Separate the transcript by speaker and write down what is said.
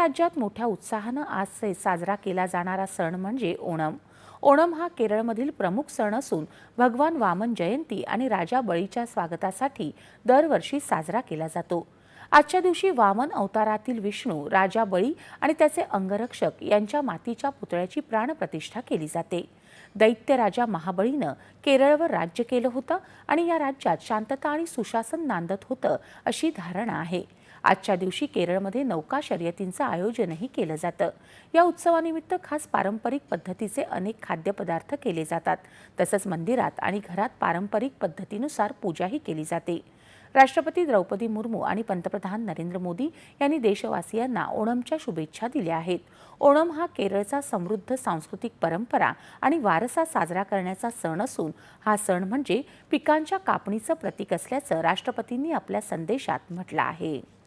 Speaker 1: राज्यात मोठ्या उत्साहानं आज से साजरा केला जाणारा सण म्हणजे ओणम. ओणम हा केरळमधील प्रमुख सण असून भगवान वामन जयंती आणि राजा बळीच्या स्वागतासाठी दरवर्षी साजरा केला जातो. आजच्या दिवशी वामन अवतारातील विष्णू राजा बळी आणि त्याचे अंगरक्षक यांच्या मातीच्या पुतळ्याची प्राणप्रतिष्ठा केली जाते. दैत्य राजा महाबळीनं केरळवर राज्य केलं होतं आणि या राज्यात शांतता आणि सुशासन नांदत होतं अशी धारणा आहे. आजच्या दिवशी केरळमध्ये नौका शर्यतींचं आयोजनही केलं जातं. या उत्सवानिमित्त खास पारंपरिक पद्धतीचे अनेक खाद्यपदार्थ केले जातात. तसंच मंदिरात आणि घरात पारंपरिक पद्धतीनुसार पूजाही केली जाते. राष्ट्रपती द्रौपदी मुर्मू आणि पंतप्रधान नरेंद्र मोदी यांनी देशवासियांना ओणमच्या शुभेच्छा दिल्या आहेत. ओणम हा केरळचा समृद्ध सांस्कृतिक परंपरा आणि वारसा साजरा करण्याचा सण असून हा सण म्हणजे पिकांच्या कापणीचं प्रतीक असल्याचं राष्ट्रपतींनी आपल्या संदेशात म्हटलं आहे.